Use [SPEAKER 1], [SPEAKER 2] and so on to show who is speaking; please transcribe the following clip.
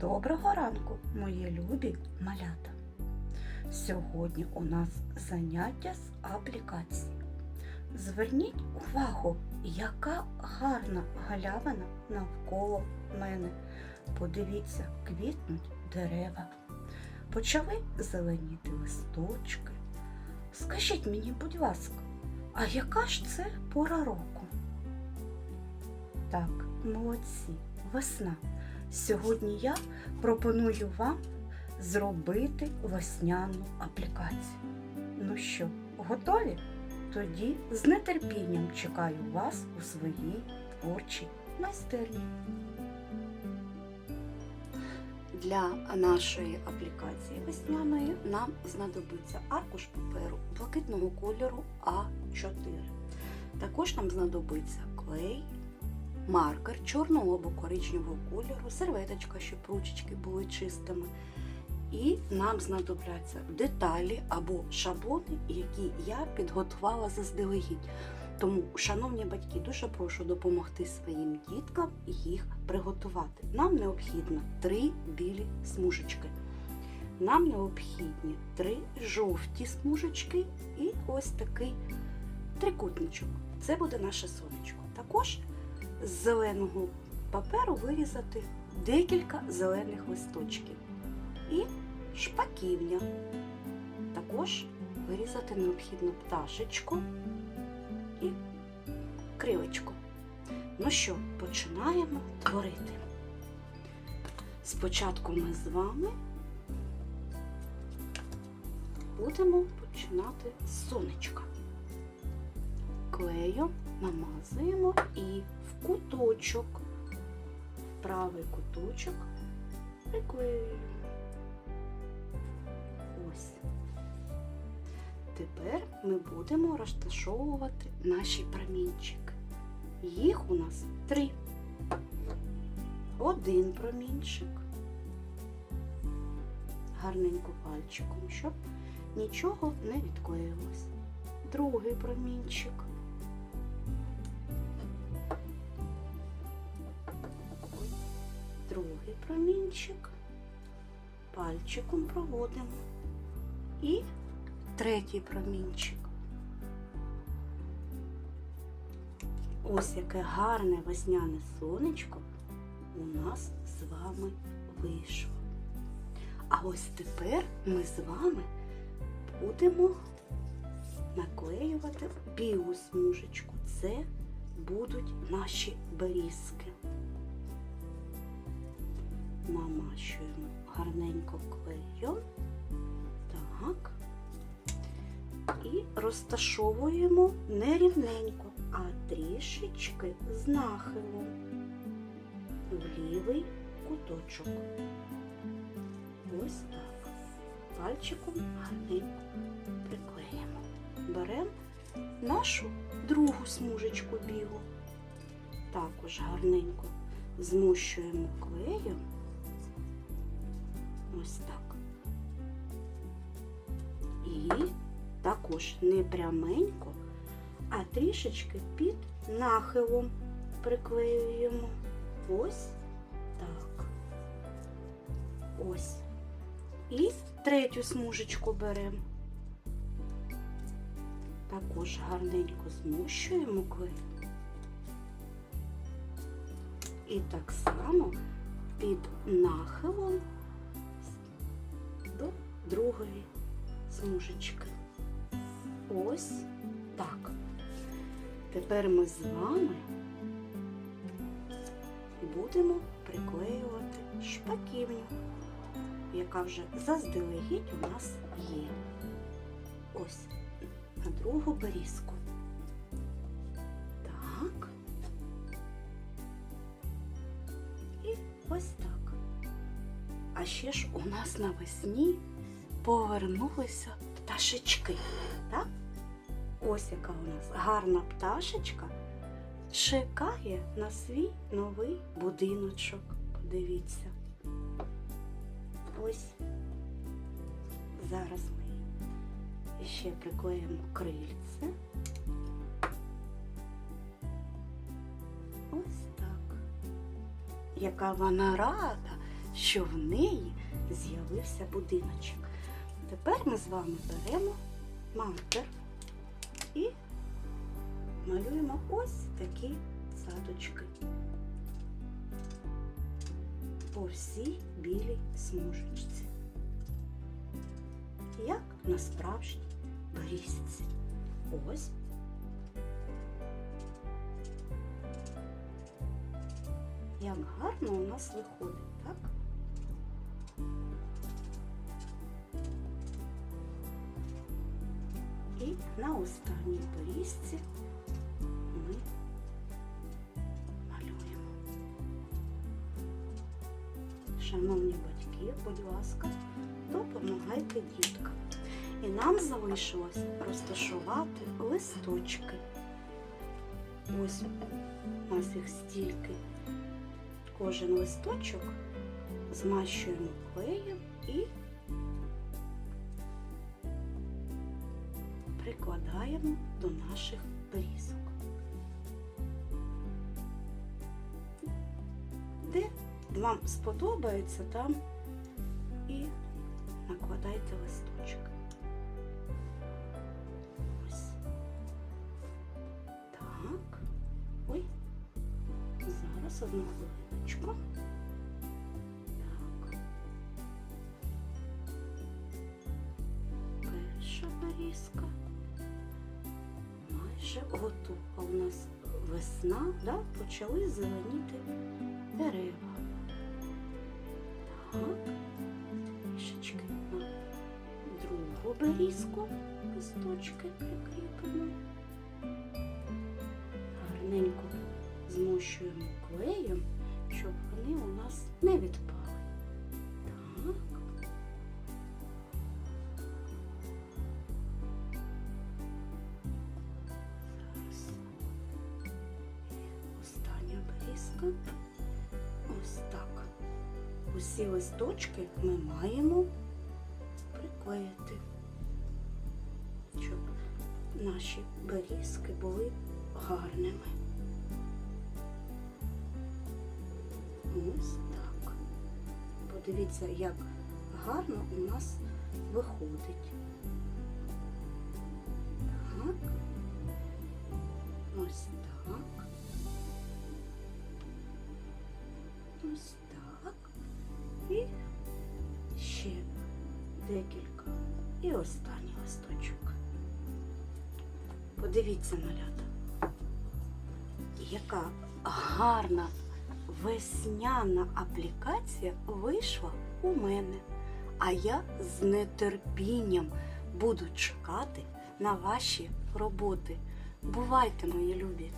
[SPEAKER 1] Доброго ранку, мої любі малята. Сьогодні у нас заняття з аплікації. Зверніть увагу, яка гарна галявина навколо мене. Подивіться, квітнуть дерева. Почали зеленіти листочки. Скажіть мені, будь ласка, а яка ж це пора року? Так, молодці, весна. Сьогодні я пропоную вам зробити весняну аплікацію. Ну що, готові? Тоді з нетерпінням чекаю вас у своїй творчій майстерні. Для нашої аплікації весняної нам знадобиться аркуш паперу блакитного кольору А4. Також нам знадобиться клей, маркер чорного або коричневого кольору, серветочка, щоб ручечки були чистими. І нам знадобляться деталі або шаблони, які я підготувала заздалегідь. Тому, шановні батьки, дуже прошу допомогти своїм діткам їх приготувати. Нам необхідно три білі смужечки. Нам необхідні три жовті смужечки і ось такий трикутничок. Це буде наше сонечко. Також з зеленого паперу вирізати декілька зелених листочків і шпаківня. Також вирізати необхідно пташечку і крилечко. Ну що, починаємо творити. Спочатку ми з вами будемо починати з сонечка. Клею намазуємо і куточок, правий куточок приклеюємо. Ось. Тепер ми будемо розташовувати наші промінчики. Їх у нас три. Один промінчик. Гарненько пальчиком, щоб нічого не відклеїлось. Другий промінчик. Промінчик. Пальчиком проводимо. І третій промінчик. Ось яке гарне весняне сонечко у нас з вами вийшло. А ось тепер ми з вами будемо наклеювати білу смужечку. Це будуть наші берізки. Намащуємо гарненько клеєм. Так. І розташовуємо не рівненько, а трішечки з нахилом в лівий куточок. Ось так. Пальчиком гарненько приклеїмо. Беремо нашу другу смужечку білу. Також гарненько змущуємо клеєм. Ось так. І також не пряменько, а трішечки під нахилом приклеюємо. Ось так. Ось. І третю смужечку беремо. Також гарненько змущуємо клей. І так само під нахилом другої смужечки. Ось так. Тепер ми з вами будемо приклеювати шпаківню, яка вже заздалегідь у нас є. Ось на другу берізку. Так. І ось так. А ще ж у нас навесні повернулися пташечки. Так? Ось яка у нас гарна пташечка чекає на свій новий будиночок. Подивіться. Ось зараз ми ще приклеїмо крильце. Ось так. Яка вона рада, що в неї з'явився будиночок. Тепер ми з вами беремо маркер і малюємо ось такі садочки по всій білій смужечці. Як на справжній берізці. Ось. Як гарно у нас виходить, так? На останній берізці ми малюємо. Шановні батьки, будь ласка, допомагайте діткам. І нам залишилось розташувати листочки. Ось у нас їх стільки. Кожен листочок змащуємо клеєм і прикладаємо до наших берізок. Де вам сподобається, там і накладайте листочок. Ось. Так. Ой. Зараз одну хвилиночку. Перша нарізка. Майже готова. У нас весна, да? почали зеленіти дерева. Так. Трішечки на другу берізку листочки прикріпимо. Гарненько змощуємо клеєм, щоб вони у нас не відпали. Усі листочки ми маємо приклеїти, щоб наші берізки були гарними. Ось так. Подивіться, як гарно у нас виходить. Так. Ось так. Ось декілька. І останній листочок. Подивіться, малята, яка гарна весняна аплікація вийшла у мене. А я з нетерпінням буду чекати на ваші роботи. Бувайте, мої любі!